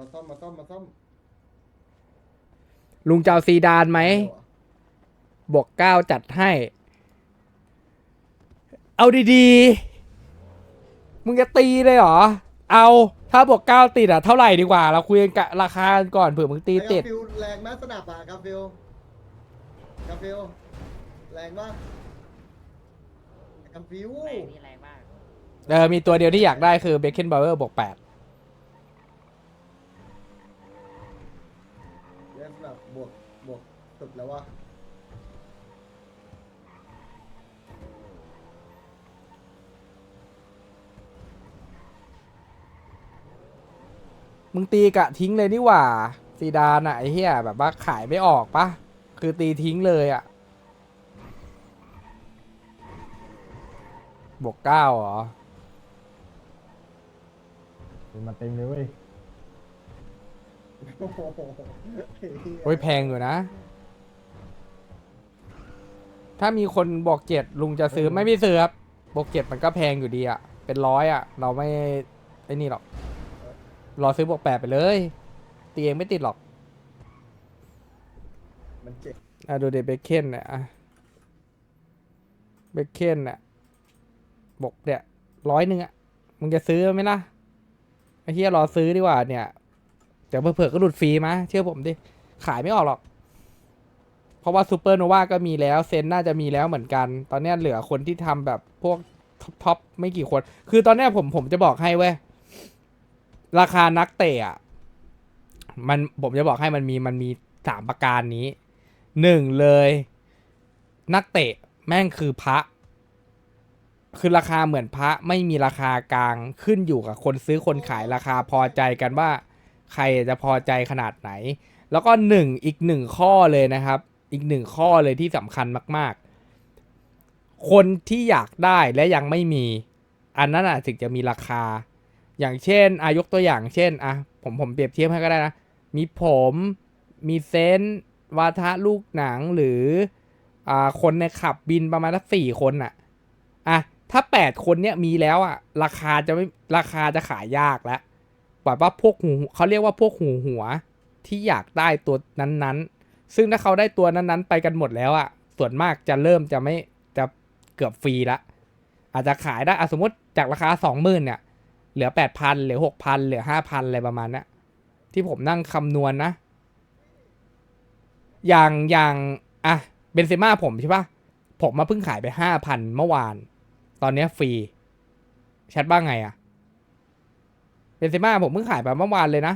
มาซ่อมมาซ่อมมาซ่อมลุงจะเอาซีดานไหมเดี๋ยวอะบวกเก้าจัดให้ เอาดีๆ มึงจะตีเลยเหรอ เอาถ้าบวกเก้าติดอะเท่าไหร่ดีกว่า เราคุยกันกะราคากันก่อนเผื่อมึงตีไอ้ติดกาฟิลแรงไหมสนับอะกาฟิลกาฟิลแรงปะไอ้กาฟิลแรงนี่แรงมาก เออมีตัวเดียวที่อยากได้คือเบคเคนบ u เ e อร์บวกแปด เล่นสนับบ วกบวกสุดแล้ววะมึงตีกะทิ้งเลยนี่หว่าซีดานอะไอ้เหี้ยแบบว่าขายไม่ออกปะคือตีทิ้งเลยอะบวกเก้าเหรอมาเต็มเลยเว้ย โอ้โหโอ้ยแพงอยู่นะ ถ้ามีคนบอกเจ็ดลุงจะซื้อไม่มีซื้อครับบอกเจ็ดมันก็แพงอยู่ดีอะเป็นร้อยอะเราไม่ไอ้นี่หรอก รอซื้อบวกแปดไปเลยตีเองไม่ติดหรอกมันเจ็บอะดูเดเบคเคนเนี่ยอะเบคเคนเนี่ยบอกเนี่ยร้อยหนึ่งอะมึงจะซื้อไหมล่ะไอ้เฮียรอซื้อดีกว่าเนี่ย เดี๋ยวเผื่อก็หลุดฟรีมาเชื่อผมดิ ขายไม่ออกหรอก เพราะว่าซูเปอร์โนวาก็มีแล้ว เซนน่าจะมีแล้วเหมือนกัน ตอนนี้เหลือคนที่ทำแบบพวกท็อปไม่กี่คน คือตอนนี้ผมผมจะบอกให้เว้ย ราคานักเตะอะมันผมจะบอกให้มันมีมันมีสามประการนี้ หนึ่งเลย นักเตะแม่งคือพระ คือราคาเหมือนพระไม่มีราคากลางขึ้นอยู่กับคนซื้อคนขายราคาพอใจกันว่า ใครจะพอใจขนาดไหน แล้วก็หนึ่งอีกหนึ่งข้อเลยนะครับ อีกหนึ่งข้อเลยที่สำคัญมาก ๆ คนที่อยากได้และยังไม่มี อันนั้นอะถึงจะมีราคา อย่างเช่นอายกตัวอย่างเช่นอะผมผมเปรียบเทียบให้ก็ได้นะ มีผมมีเซนวาทะลูกหนังหรืออ่าคนในขับบินประมาณสักสี่คนอะอะถ้าแปดคนเนี้ยมีแล้วอะ ราคาจะไม่ราคาจะขายยากแล้ว แบบว่าพวกหูเขาเรียกว่าพวกหูหัวที่อยากได้ตัวนั้นๆ ซึ่งถ้าเขาได้ตัวนั้นๆ ไปกันหมดแล้วอะส่วนมากจะเริ่มจะไม่จะเกือบฟรีละ อาจจะขายได้อสมมติจากราคาสองหมื่นเนี่ย เหลือแปดพันเหลือหกพันเหลือห้าพันอะไรประมาณนี้ที่ผมนั่งคำนวณนะอย่างอย่างอะเบนเซม่าผมใช่ปะผมมาเพิ่งขายไปห้าพันเมื่อวาน ตอนเนี้ยฟรีแชทบ้างไงอะ เบนเซม่าผมเพิ่งขายไปเมื่อวานเลยนะ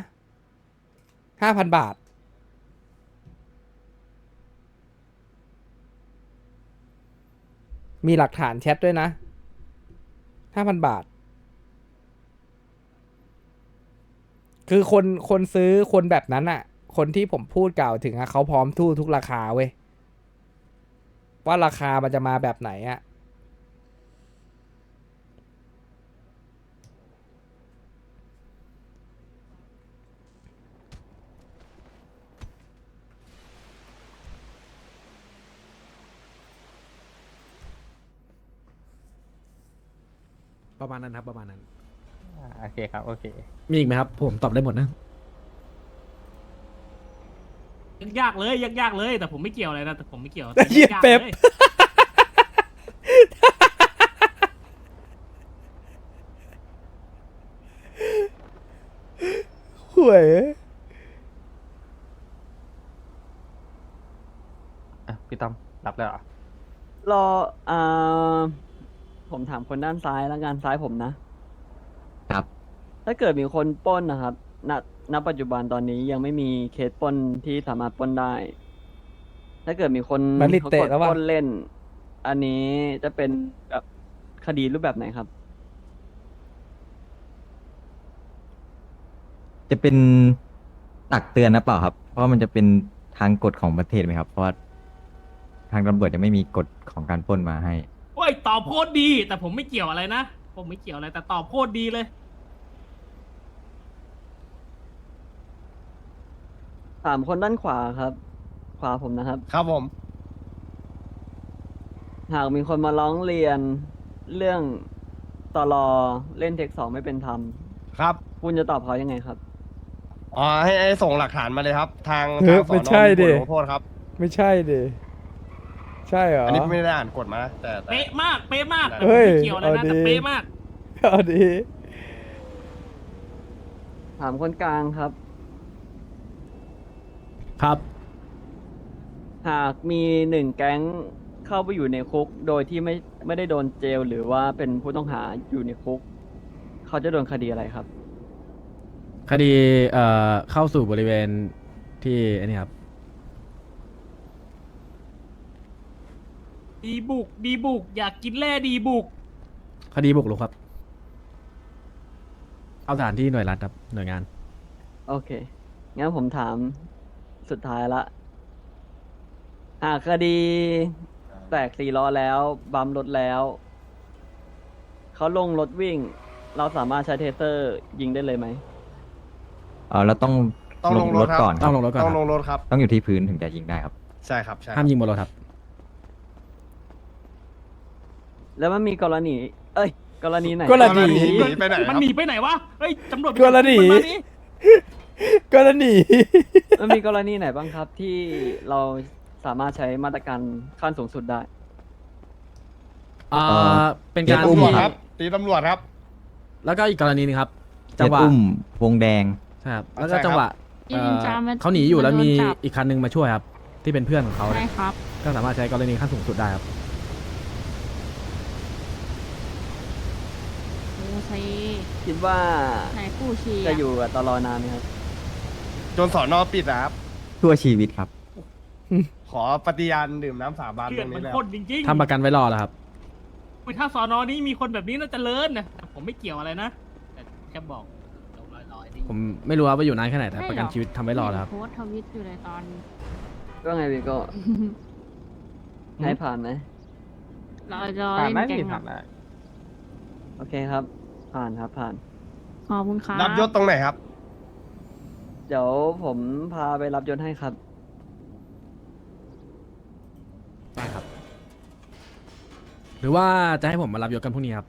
ห้าพันบาท มีหลักฐานแชทด้วยนะห้าพันบาท คือคนคนซื้อคนแบบนั้นอะคนที่ผมพูดกล่าวถึงอะเขาพร้อมทู่ทุกราคาเว้ย ว่าราคามันจะมาแบบไหนอะ ประมาณนั้นครับ ประมาณนั้น อ่าโอเคครับ โอเค มีอีกไหมครับ ผมตอบได้หมดนะ ยากๆเลยยากๆเลย แต่ผมไม่เกี่ยวอะไรนะแต่ผมไม่เกี่ยวเหี้ยยากๆเป๊ปลยหวยอะพี่ต้อมรับแล้วเหรอรออ่า ผมถามคนด้านซ้ายแล้วกันซ้ายผมนะครับ ถ้าเกิดมีคนปล้นนะครับณณปัจจุบันตอนนี้ยังไม่มีเคสปล้นที่สามารถปล้นได้ ถ้าเกิดมีคนมันลิเขาเตะกดแล้วปวะล้นเล่น อันนี้จะเป็นแบบคดีรูปแบบไหนครับ จะเป็นตักเตือนนะเปล่าครับ เพราะมันจะเป็นทางกฎของประเทศไหมครับ เพราะว่าทางตำรวจยังไม่มีกฎของการปล้นมาให้ โอ้ยตอบโคตรดี แต่ผมไม่เกี่ยวอะไรนะ ผมไม่เกี่ยวอะไรแต่ตอบโคตรดีเลยถามคนด้านขวาครับ ขวาผมนะครับ ครับผม หากมีคนมาร้องเรียนเรื่องตลอเล่นเทคสองไม่เป็นธรรม ครับ คุณจะตอบเขายังไงครับ อ๋อให้ให้ส่งหลักฐานมาเลยครับ ทางเออทางสอนไม่ใช่มีบดิทลงโทษครับ ไม่ใช่ดิ ใช่เหรออันนี้ไม่ได้อ่านกฎมานะแต่แต่ เป๊ะมาก เป๊ะมากแต่เฮ้ผมยไม่เกี่ยวอะไรนะเอาดิแต่เป๊ะมาก เอาดี ถามคนกลางครับ ครับ หากมีหนึ่งแก๊งเข้าไปอยู่ในคุก โดยที่ไม่ไม่ได้โดนเจล หรือว่าเป็นผู้ต้องหาอยู่ในคุก เขาจะโดนคดีอะไรครับ คดีเอ่อเข้าสู่บริเวณที่อันนี้ครับ ดีบุก ดีบุก อยากกินแร่ดีบุก คดีบุกรุกครับ เอาสถานที่หน่วยรัฐครับ หน่วยงาน โอเค งั้นผมถามสุดท้ายละหากคดี แตกสี่ล้อแล้ว บัมรถแล้ว เขาลงรถวิ่ง เราสามารถใช้เทเซอร์ยิงได้เลยไหม เออแล้วต้องต้องลงรถครับก่อนคต้รัอบงลงรถก่อนต้องคลรับงรถครับ ต้องอยู่ที่พื้นถึงจะยิงได้ครับ ใช่ครับ ใช่ครับห้ามยิงบนรถครับ แล้วมันมีกรณี เอ้ย กรณีไหนกรณี หนีไปไหนคมันรับหนีไปไหนวะเฮ้ยตำรวจกรณีมันมาดิกรณีมันมีกรณีไหนบ้างครับที่เราสามารถใช้มาตรการขั้นสูงสุดได้ อ่าเอ่อเป็นการเจ็ดอุ้มตำรวจที่ครับ ตีตำรวจครับ แล้วก็อีกกรณีหนึงครับเจ็จัดงหวะอุ้มวงแดง ใช่ครับแล้วก็ใช่ครับ จังหวะยิงเอ่อจามมันเขาหนีอยู่แล้วมันโดนมีจับ อีกคันหนึงมาช่วยครับ ที่เป็นเพื่อนของเขาใช่เนี่ยครับ ก็สามารถใช้กรณีขั้นสูงสุดได้ครับ โอ้ ใช้คิดว่าใช้กู้ชีจะอยู่กับตลอนานไหมครับ จนสอนอปิดอะครับ ทั่วชีวิตครับ ขอปฏิญาณดื่มน้ำสาบานเกตลื่รอนงมันี้นเลยคนจริงๆทำประกันไว้รอแล้วครับอุ๊ยถ้าสอนอนี้มีคนแบบนี้น่าจะเลิศนะแต่ผมไม่เกี่ยวอะไรนะแต่แค่บอกลอยๆๆนี่ผมไม่รู้ว่าว่าอยู่นานแค่ไหนแต่ไม่ประกันหรอกชีวิตทำไว้รอแล้วครับ โพสต์ทวิตอยู่เลยตอน ก็ไงพี่โก็ให้ผ่านไหมเราจะผ่านเล่นได้แกพี่งผ่านได้โอเคครับ ผ่านครับผ่าน ขอบคุณครับรับยศตรงไหนครับ เดี๋ยวผมพาไปรับยศให้ครับ ได้ครับ หรือว่าจะให้ผมมารับยศกันพรุ่งนี้ครับ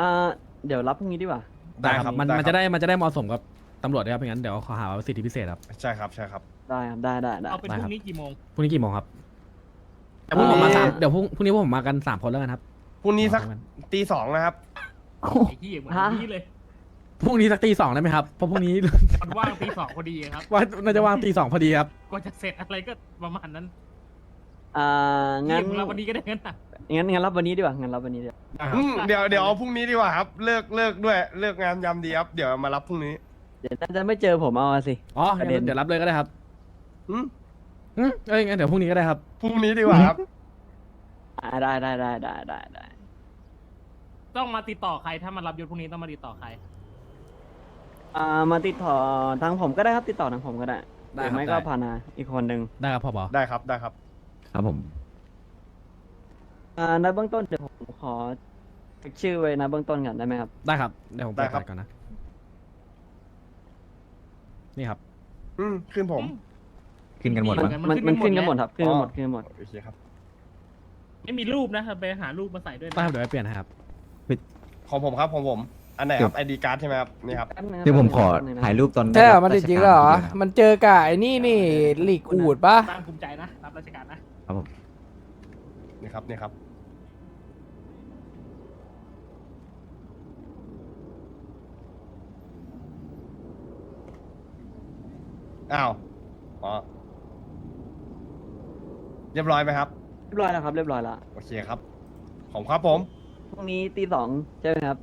อ่า เดี๋ยวรับพรุ่งนี้ดีกว่า ได้ครับมันได้มันครับจะได้มันจะได้เหมาะสมกับตำรวจด้วยครับไม่งั้นเดี๋ยวขอหาว่าสิทธิพิเศษครับ ใช่ครับใช่ครับ ได้ครับได้ได้ได้ เอาเป็นได้พครัรุ่บงนี้กี่โมง พรุ่งนี้กี่โมงครับแต่พรุ่งนี้ ผมมาเอ่อสามเดี๋ยวพรุ่งพรุ่งนี้พวกผมมากันสามคนแล้วกันครับพรุ่งนี้สักเอาไปตีสองนะครับ ไอ้ที่เหมือนฮะ นี้เลยพรุ่งนี้สักตีสองได้ไหมครับ เพราะพรุ่งนี้ มันว่างตีสองพอดีครับ ว่าน่าจะว่างตีสองพอดีครับ กว่าจะเสร็จอะไรก็ประมาณนั้นอ่างั้นเยี่ยมเราวันนี้ก็ได้งั้นอะงั้นงั้นรับวันนี้ดีกว่างั้นรับวันนี้ดีกว่าอืมเดี๋ยวเดี๋ยวเอาพรุ่งนี้ดีกว่าครับ เลิกเลิกด้วย เลิกงานยามดีครับ เดี๋ยวมารับพรุ่งนี้เดี๋ยวน่าจะไม่เจอผมเอาอะสิ อ๋อประเด็นงั้นเดี๋ยวรับเลยก็ได้ครับอืมอืมเอ้ยงั้นเดี๋ยวพรุ่งนี้ก็ได้ครับ พรุ่งนี้ดีกว่าครับ อ่าได้ได้ได้ได้ได้ได้ ต้องมาติดต่อใครถ้ามารับยศพรุ่งนี้ต้องมาติดต่อใคร อ่ามาติดต่อทางผมก็ได้ครับติดต่อทางผมก็ได้ได้หรือครับไม่ได้ก็พานาอีกคนหนึ่งได้ครับพ่อบอได้ครับได้ครับ ครับผม อ่าในเบื้องต้นเดี๋ยวผมขอเช็คชื่อไว้นะเบื้องต้นก่อนได้ไหมครับได้ครับเดี๋ยวผมได้ไปครับก่อนนะ นี่ครับ อืมขึ้นผมขึ้นกันหมดมันมั้งมันมันขึ้นกันหมดแล้วครับขึ้นกันหมดอ๋อขึ้นกันหมด โอเคครับ ไม่มีรูปนะไปหารูปมาใส่ด้วยได้นะครับเดี๋ยวไปเปลี่ยนให้ครับ ของผมครับของผม อันไหนครับไอดีการ์ดใช่ไหมครับนี่ครับแป๊บนึงนะคือผมขอแป๊บนึงนะถ่ายรูปตอนใช่เหรอได้มันบติดจริงเหรอาชการมันเจอกับไอ้นี่นี่หลีกอูดปะตั้งภูมิใจนะ รับราชการนะ ครับผมนี่ครับนี่ครับอ้าวอ๋อเรียบร้อยไหมครับ เรียบร้อยแล้วครับ เรียบร้อยแล้ว โอเคครับ ของครับผม พรุ่งนี้ตีสองใช่ไหมครับ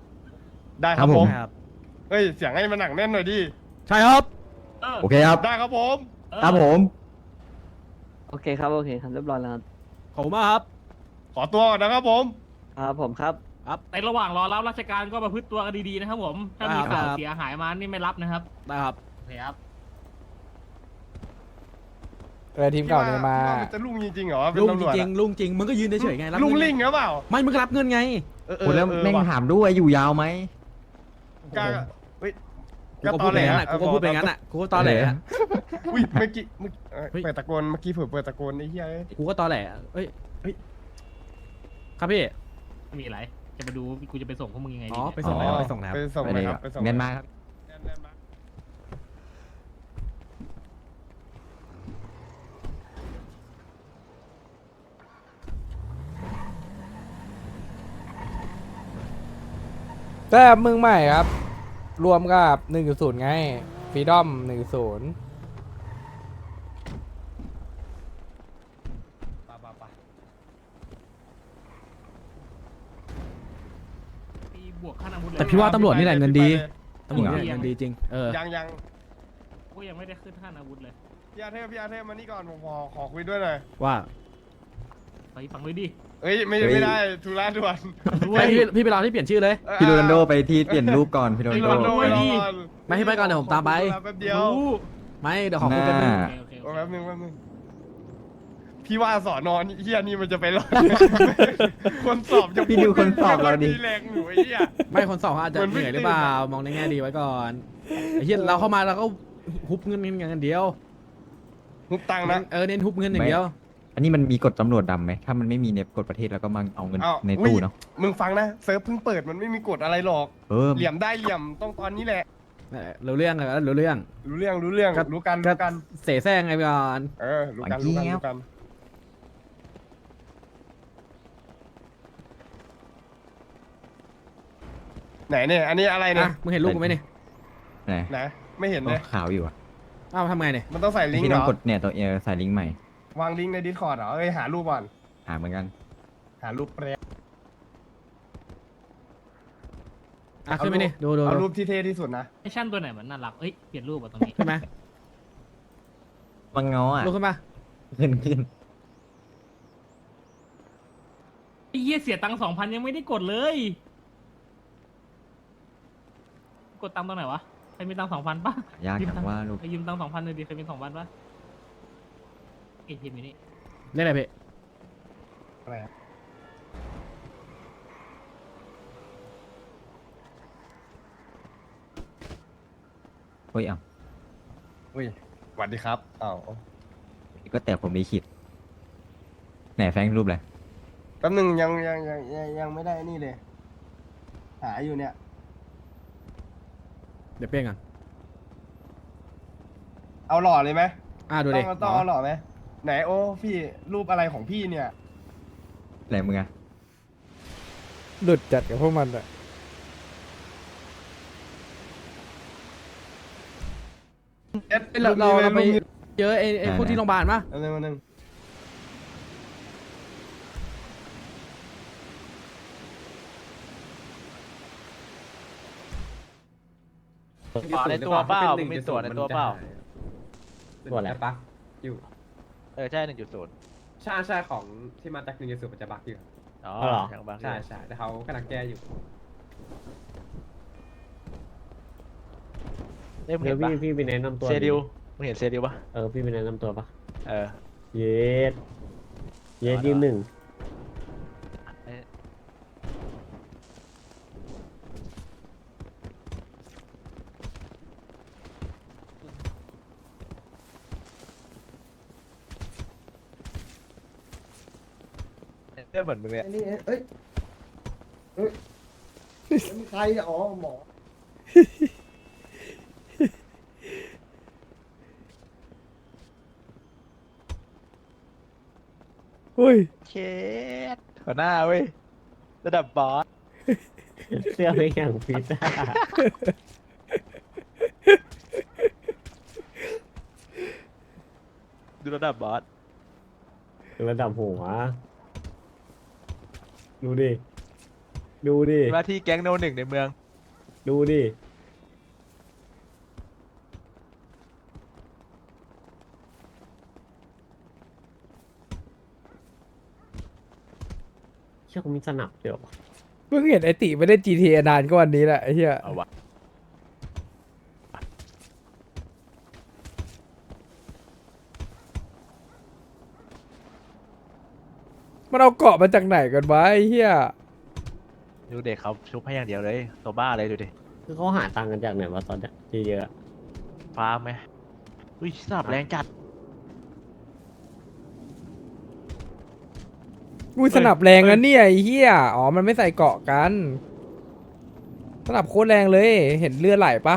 ได้ครับผมครับ เฮ้ยเสียงให้มันหนักแน่นหน่อยดิใช่ครับเออโอเคครับ ได้ครับผมเออครับผม โอเคครับ โอเคครับเรียบร้อยแล้วครับขอบคุณมากครับ ขอตัวก่อนนะครับผม ครับผมครับ ในระหว่างรอรับราชการก็ประพฤติตัวกันดีๆนะครับผม ถ้ามีครัข่าบวเสียหายมานี่ไม่รับนะครับ ได้ครับ โอเคครับ เออทีมเก่าเนี่ยมาพี่ว่พี่ว่นจะลุงจริงๆเหรอเป็นลุงตำจรวจริอะงๆลุงจริงมึงก็ยืนเฉยๆไงรับลุงเนลิงหรือเปล่าไม่มึงก็รับเงินไง เออเอโอ้อแล้วเออแม่งว่ะถามด้วยอยู่ยาวไหม กล้าเฮ้ยกูก็พูดไปงั้นอะกูก็พูดไปงั้นอะกูก็ตอแหลอะ อุ้ยเมื่อกี้เมื่อกี้เอ้ยเฮ้ย เปิดตะโกนเมื่อกี้เผื่อเปิดตะโกนไอ้เหี้ยเอ้ยกูก็ตอแหลอะเอ้ยเฮ้ยครับพี่ไม่มีอะไร จะมาดูกูจะไปส่งพวกมึงยังไงอ๋ดีอเนี่ย ไปส่งไหนครับไปส่งไหนครับไปส่งไปไหนเลยคครัรับบไปส่งเนียนมาครับแน่นๆมา แต่มึงใหม่ครับ รวมกับหนึ่งศูนย์ไงฟรีดอมหนึ่งศูนย์ไปไปไปตีบวกค่าอาวุธเลยแต่พี่ว่าตำรวจนี่แหละเงินดีไปลยตำรวจนี่จริงเหรอเงินดีจริง เออ ยังยังกูยังไม่ได้ขึ้นค่าอาวุธเลยพี่อาเทพพี่อาเทพมานี่ก่อนผมขอขอคุยด้วยหน่อยว่า ไปฟังเลยดิ เอ้ยไม่ไม่ได้ธุระด่วนไอ้พี่พี่ไปรอที่เปลี่ยนชื่อเลยเอ้ยพี่โรนัลโดไปที่เปลี่ยนรูปก่อนพี่โรพี่นัลโรโดนัลโดไปรอก่อนไม่ให้ไปก่อนเดี๋ยวผมตามไปขอธุระแป๊บเดียวรู้ไม่เดี๋ยวขอคุยกันนึงอ่าโอเคโอโอ้เคแป๊บนึงแป๊บนึงพี่ว่าสอนอนเฮียนี่มันจะไปรอดคนสอบจะพี่ดูคนสอบเราดิ แรงหนูไอ้เหี้ยไม่คนสองอาจจะเหมือนเหไม่นื่อยหรือเปล่า มองในแง่ดีไว้ก่อนไอ้เหี้ยเราเข้ามาเราก็ฮุบเงินเงินอย่างเดียว หุบตังค์นะ เออเน้นฮุบเงินอย่างเดียว อันนี้มันมีกฎตำรวจดำไหมถ้ามันไม่มีในกฎประเทศแล้วก็มาเอาเงินอ้าวในอุ๊ยตู้เนาะมึงฟังนะเซิร์ฟเพิ่งเปิดมันไม่มีกฎอะไรหรอก เออเหลี่ยมได้เหลี่ยมต้องตอนนี้แหละเออรู้เรื่องเหรอรู้เรื่อง รู้เรื่องรู้เรื่องก็ รู้กันก็รู้กัน เสแสร้งไงไปก่อนเออรู้กันรู้กันรู้กันไหนเนี่ยอันนี้อะไรเนี่อะยมึงเห็นรูปกูไหมเนี่ยไหนไหนไม่เห็นโอ้เลยขาวอยู่อะอ้าวทำไงเนี่ยมันต้องใส่ลิงก์พี่เหรต้องอกดเนี่ยตัวเออใส่ลิงก์ใหม่ วางลิงก์ในดิสคอร์ดเหรอ เอ้ยหารูปก่อน หาเหมือนกันหารูปแปรอะขึ้นไปนี่ดูดูเอาดูรูปที่เท่ที่สุดนะ ไอชั่นตัวไหนมันน่ารัก เอ้ย เปลี่ยนรูปอะตรงนี้ใช่ไหมมังงออะลุกขึ้นมาขึ้นขึ้นไอ้เหี้ยเสียตังค์สองพันยังไม่ได้กดเลย กดตังค์ตรงไหนวะ ใครมีตังค์สองพันปะยากจังว่าลูก ใครยืมตังค์สองพันเลยดิใครมีสองพันปะ เอ็ทีมอยู่นี่เรียกอะไรเพ่อะไรอะโอ้ยเอ้าอุ้ยสวัสดีครับอ้าวก็แต่ผมมีขีดไหนแฟงรูปเลยแป๊บนึงยังยังยังยังยังไม่ได้นี่เลย หาอยู่เนี่ย เดี๋ยวเปลี่ยนกันเอาหล่อเลยไหมอะดูต้ดิองต้องเอาหล่อไหม ไหนโอ้พี่รูปอะไรของพี่เนี่ย ไหนมึงอะหลุดจัดกับพวกมันอะเอ็ดเราเราเราไปรูปนี้เยอะไอ้ไอ้พวกที่โรงพยาบาลปะอันนึงอันนึงต่อในตัวเปล่ามีส่วนในตัวเปล่า ตัวอะไรปะอยู่ เออใช่หนึ่งจุดศูนย์ใช่ใช่ของที่มาจากหนึ่งจุดศูนย์มันจะบักอยู่อ๋ออ๋อเหรออย่างบางใช่ใช่แต่เขากำลังแก้อยู่ เอ้ยมึงเดี๋เห็ยวนปะพี่พี่ไปแนะนำตัวเซดิวมึงเห็นเซดิวปะเออพี่ไปแนะนำตัวปะเออ เยสเยสยืนหนึ่ง เอ้ยเหมือนมึงเลยไอ้นี่เอ้ยเอ้ยมันใครอะอ๋อหมออุ้ยเคสหัวหน้าเว้ยระดับบอสเสื้อเป็นอย่างพิซซ่าดูระดับบอสระดับหัว ดูดิ ดูดิ ว่าที่แก๊งโนหนึ่งในเมือง ดูดิ เชื่อเขามีสนับเดี๋ยวเพิ่งเห็นไอติไม่ได้ GTA นานก็วันนี้แหละไอ้เหี้ยเอาวะ มันเอาเกาะมาจากไหนกันวะไอ้เหี้ยดูเด็กเขาชุบให้อย่างเดียวเลย ตัวบ้าเลยดูดิคือเขาหาตังค์กันจากไหนวะตอนเนี้ยเยอะๆอะฟาร์มไหมอุ้ยสนับแรงจัดอุ้ยสนับแรงนะเนี่ยไอ้เหี้ยอ๋อมันไม่ใส่เกาะกัน สนับโคตรแรงเลย เห็นเลือดไหลปะ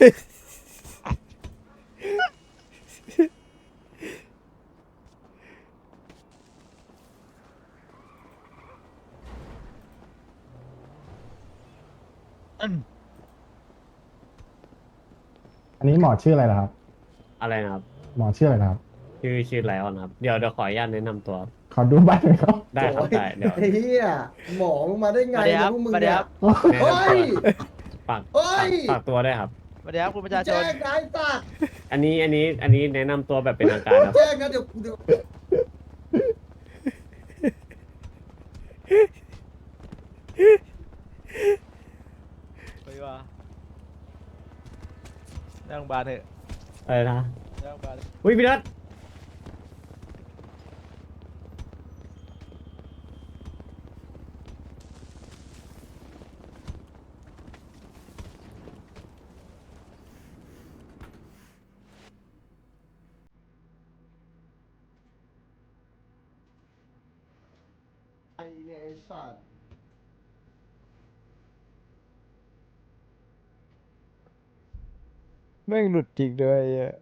อันนี้หมอชื่ออะไรล่ะครับ อะไรนะครับ หมอชื่ออะไรนะครับ ชื่อชื่อไลออนครับ เดี๋ยวเดี๋ยวขออนุญาตแนะนำตัวขอดูบัตรหน่อยครับ ได้ครับได้เดี๋ยวไอ้เหี้ยหมอมึงมาได้ไงสวัสดีเนี่คยรับพวกมึงสวัสดีเนี่ยครับ แนะเฮ้นำตัวยฝากเฮ้ยฝากฝากตัวได้วยครับส วัสดีครับคุณประชาชแจ้นงนายสัตว์อันนี้อันนี้อันนี้แนะนำตัวแบบเป็นทางการครับ แจ้งนะเดี๋ยวเดี๋ยวไปว่านั่งบานเถอะอะไรนะนั่งบานเถอะอุ้ยพี่นัท เนี่ยไอ้สัตว์แม่งหลุดจริงด้วยไอ้เหี้ย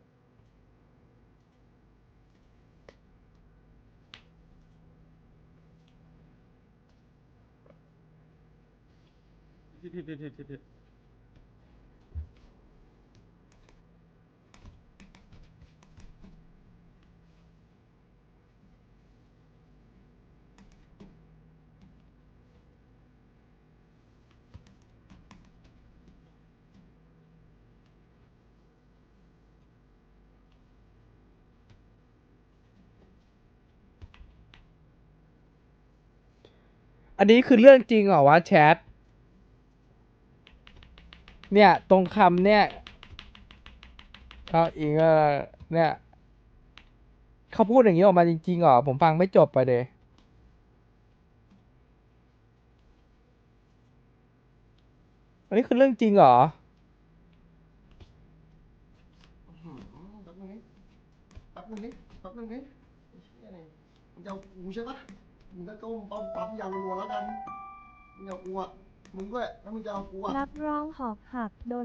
อันนี้คือเรื่องจริงเหรอวะแชท เนี่ยตรงคำเนี่ยเขาอิงก็เนี่ยเขาพูดอย่างนี้ออกมาจริงๆเหรอผมฟังไม่จบไปเลยอันนี้คือเรื่องจริงเหรออื้อหือแป๊บนึงนี่แป๊บนึงนี่แป๊บนึงนี่ไอ้เหี้ยนี่มึงจะเอากูใช่ปะ มึงก็ก้มปั๊มปั๊มยางรัวๆแล้วกันมึงเอากูอะมึงด้วยถ้ามึงจะเอากูอะรับร้องหอบหักโดน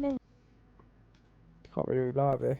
หนึ่งขอไปดูอีกรอบเลย